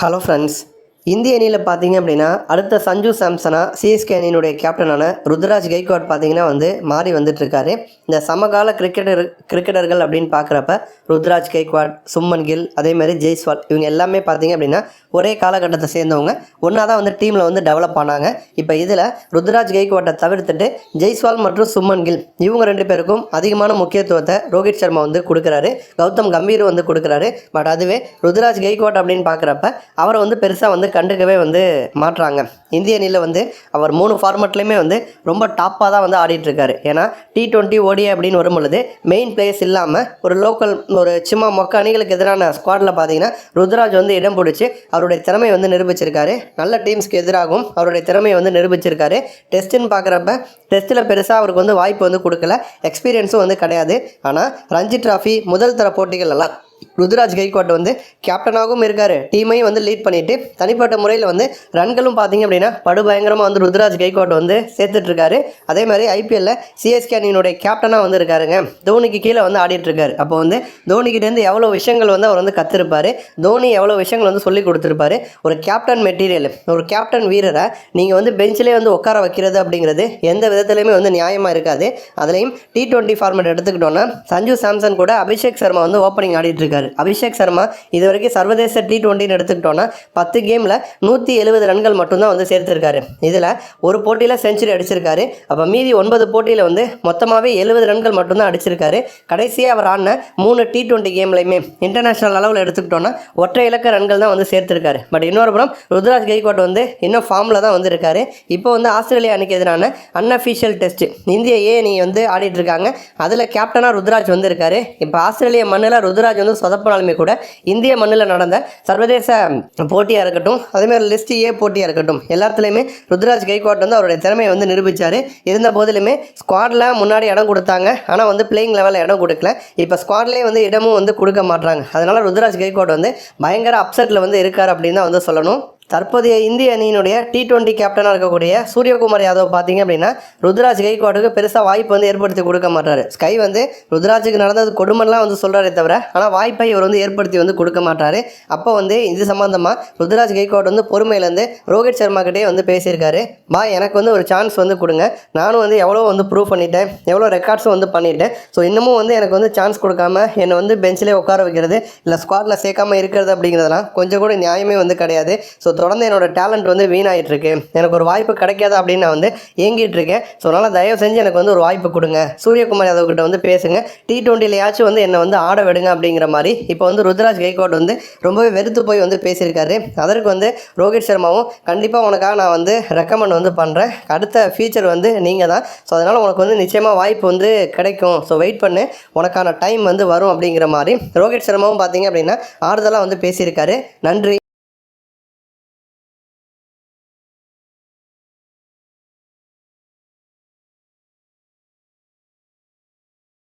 Hello friends இந்திய அணியில் பார்த்தீங்க அப்படின்னா அடுத்த சஞ்சு சாம்சனா சிஎஸ்கே அணியினுடைய கேப்டனான ருத்ராஜ் கெய்க்வாட் பார்த்தீங்கன்னா வந்து மாறி வந்துட்டுருக்காரு. இந்த சமகால கிரிக்கெட்டர் கிரிக்கெட்டர்கள் அப்படின்னு பார்க்குறப்ப ருத்ராஜ் கெய்க்வாட் சும்மன் கில் அதேமாதிரி ஜெய்ஸ்வால் இவங்க எல்லாமே பார்த்தீங்க அப்படின்னா ஒரே காலகட்டத்தை சேர்ந்தவங்க. ஒன்றா தான் வந்து டீமில் வந்து டெவலப் ஆனாங்க. இப்போ இதில் ருத்ராஜ் கெய்க்வாட்டை தவிர்த்துட்டு ஜெய்ஸ்வால் மற்றும் சும்மன் கில் இவங்க ரெண்டு பேருக்கும் அதிகமான முக்கியத்துவத்தை ரோஹித் சர்மா வந்து கொடுக்குறாரு. கௌதம் கம்பீர் வந்து கொடுக்குறாரு. பட் அதுவே ருத்ராஜ் கெய்க்வாட் அப்படின்னு பார்க்குறப்ப அவரை வந்து பெருசாக வந்து கண்டுக்கவே வந்து மாட்டுறாங்க இந்திய அணியில் வந்து அவர் மூணு ஃபார்மெட்லேயுமே வந்து ரொம்ப டாப்பாக தான் வந்து ஆடிட்டுருக்காரு. ஏன்னா டி டுவெண்ட்டி ஓடி அப்படின்னு வரும்பொழுது மெயின் பிளேயர்ஸ் இல்லாமல் ஒரு லோக்கல் ஒரு சும்மா மொக்க அணிகளுக்கு எதிரான ஸ்குவாடில் பார்த்தீங்கன்னா ருத்ராஜ் வந்து இடம் பிடிச்சி அவருடைய திறமையை வந்து நிரூபிச்சிருக்காரு. நல்ல டீம்ஸ்க்கு எதிராகவும் அவருடைய திறமையை வந்து நிரூபிச்சிருக்காரு. டெஸ்ட்டுன்னு பார்க்குறப்ப டெஸ்ட்டில் பெருசாக அவருக்கு வந்து வாய்ப்பு வந்து கொடுக்கல. எக்ஸ்பீரியன்ஸும் வந்து கிடையாது. ஆனால் ரஞ்சி டிராஃபி முதல் தர போட்டிகள் எல்லாம் ருத்ராஜ் கைக்வாட் வந்து கேப்டனாகவும் இருக்கார். டீமையும் வந்து லீட் பண்ணிட்டு தனிப்பட்ட முறையில் வந்து ரன்களும் பார்த்தீங்க அப்படின்னா படுபயங்கரமாக வந்து ருத்ராஜ் கைக்வாட் வந்து சேர்த்துட்ருக்காரு. அதே மாதிரி ஐபிஎல்ல சிஎஸ்கே அணியினுடைய கேப்டனாக வந்து இருக்காருங்க. தோனிக்கு கீழே வந்து ஆடிட்டுருக்காரு அப்போ வந்து தோனிக்கிட்டேருந்து எவ்வளோ விஷயங்கள் வந்து அவர் வந்து கற்றுருப்பார் தோனி எவ்வளோ விஷயங்கள் வந்து சொல்லி கொடுத்துருப்பாரு. ஒரு கேப்டன் மெட்டீரியல் ஒரு கேப்டன் வீரரை நீங்கள் வந்து பெஞ்சிலே வந்து உட்கார வைக்கிறது அப்படிங்கிறது எந்த விதத்துலையுமே வந்து நியாயமாக இருக்காது. அதுலேயும் டி டுவெண்ட்டி ஃபார்மேட் எடுத்துக்கிட்டோன்னா சஞ்சு சாம்சன் கூட அபிஷேக் சர்மா வந்து ஓப்பனிங் ஆடிட்டு இருக்காரு அபிஷேக் சர்மா இது வரைக்கும் சர்வதேச டி டுவெண்ட்டின்னு எடுத்துக்கிட்டோன்னா பத்து கேமில் நூற்றி எழுபது ரன்கள் மட்டும்தான் வந்து சேர்த்துருக்காரு. இதில் ஒரு போட்டியில் செஞ்சுரி அடிச்சிருக்காரு. அப்போ மீதி ஒன்பது போட்டியில் வந்து மொத்தமாகவே எழுபது ரன்கள் மட்டும்தான் அடிச்சிருக்காரு. கடைசியாக அவர் ஆடின மூணு டி டுவெண்ட்டி கேம்லையுமே இன்டர்நேஷனல் அளவில் எடுத்துக்கிட்டோன்னா ஒற்றை இலக்க ரன்கள் தான் வந்து சேர்த்துருக்காரு. பட் இன்னொரு புறம் ருத்ராஜ் கெய்கோட் வந்து இன்னும் ஃபார்மில் தான் வந்து இருக்காரு. இப்போ வந்து ஆஸ்திரேலியா அணிக்கு எதிரான அன்அஃபிஷியல் டெஸ்ட் இந்திய ஏ அணி வந்து ஆடிட்டு இருக்காங்க. அதில் கேப்டனாக ருத்ராஜ் வந்து இருக்காரு. இப்போ ஆஸ்திரேலிய மண்ணில் ருத்ராஜ் வந்து சொதப்பினாலுமே கூட இந்திய மண்ணில் நடந்த சர்வதேச போட்டியாக இருக்கட்டும் அதேமாதிரி லிஸ்ட் ஏ போட்டியாக இருக்கட்டும் எல்லாத்துலேயுமே ருத்ராஜ் கைகோட் வந்து அவருடைய திறமையை வந்து நிரூபித்தார் இருந்த போதிலுமே ஸ்குவாடில் முன்னாடி இடம் கொடுத்தாங்க. ஆனால் வந்து பிளேயிங் லெவலில் இடம் கொடுக்கல. இப்போ ஸ்குவாட்லேயே வந்து இடமும் வந்து கொடுக்க மாட்டாங்க அதனால் ருத்ராஜ் கைகோட் வந்து பயங்கர அப்செட்டில் வந்து இருக்கார் அப்படின்னு தான் வந்து சொல்லணும். தற்போதைய இந்திய அணியினுடைய டி டுவெண்ட்டி கேப்டனாக இருக்கக்கூடிய சூரியகுமார் யாதவ் பார்த்தீங்க அப்படின்னா ருத்ராஜ் கைக்வாடுக்கு பெருசாக வாய்ப்பு வந்து ஏற்படுத்தி கொடுக்க மாட்டார். ஸ்கை வந்து ருத்ராஜுக்கு நடந்தது கொடுமெல்லாம் வந்து சொல்கிறாரே தவிர ஆனால் வாய்ப்பை இவர் வந்து ஏற்படுத்தி வந்து கொடுக்க மாட்டார். அப்போ வந்து இது சம்மந்தமாக ருத்ராஜ் கைக்வாட் வந்து பொறுமையிலேருந்து ரோஹித் சர்மா கிட்டே வந்து பேசியிருக்காரு. பா எனக்கு வந்து ஒரு சான்ஸ் வந்து கொடுங்க. நானும் வந்து எவ்வளோ வந்து ப்ரூவ் பண்ணிட்டேன். எவ்வளோ ரெக்கார்ட்ஸும் வந்து பண்ணிட்டேன். ஸோ இன்னமும் வந்து எனக்கு வந்து சான்ஸ் கொடுக்காம என்னை வந்து பெஞ்சிலே உட்கார வைக்கிறது இல்லை ஸ்குவாடில் சேர்க்காம இருக்கிறது அப்படிங்கிறதெல்லாம் கொஞ்சம் கூட நியாயமே வந்து கிடையாது. ஸோ தொடர்ந்து என்னோட டேலண்ட் வந்து வீணாயிட்டு இருக்கு எனக்கு ஒரு வாய்ப்பு கிடைக்காதா அப்படின்னு நான் வந்து ஏங்கிட்டு இருக்கேன் ஸோ அதனால் தயவு செஞ்சு எனக்கு வந்து ஒரு வாய்ப்பு கொடுங்க. சூரியகுமார் யாதவ் கிட்ட வந்து பேசுங்க. டி டுவெண்ட்டிலையாச்சும் வந்து என்னை வந்து ஆட விடுங்க அப்படிங்கிற மாதிரி இப்போ வந்து ருத்ராஜ் கெய்கோட் வந்து ரொம்பவே வெறுத்து போய் வந்து பேசியிருக்காரு. அதற்கு வந்து ரோஹித் சர்மாவும் கண்டிப்பாக உனக்காக நான் வந்து ரெக்கமெண்ட் வந்து பண்ணுறேன் அடுத்த ஃபியூச்சர் வந்து நீங்கள் தான். ஸோ அதனால் உனக்கு வந்து நிச்சயமாக வாய்ப்பு வந்து கிடைக்கும். ஸோ வெயிட் பண்ணு. உனக்கான டைம் வந்து வரும் அப்படிங்கிற மாதிரி ரோஹித் சர்மாவும் பார்த்தீங்க அப்படின்னா ஆறுதலாக வந்து பேசியிருக்காரு. நன்றி.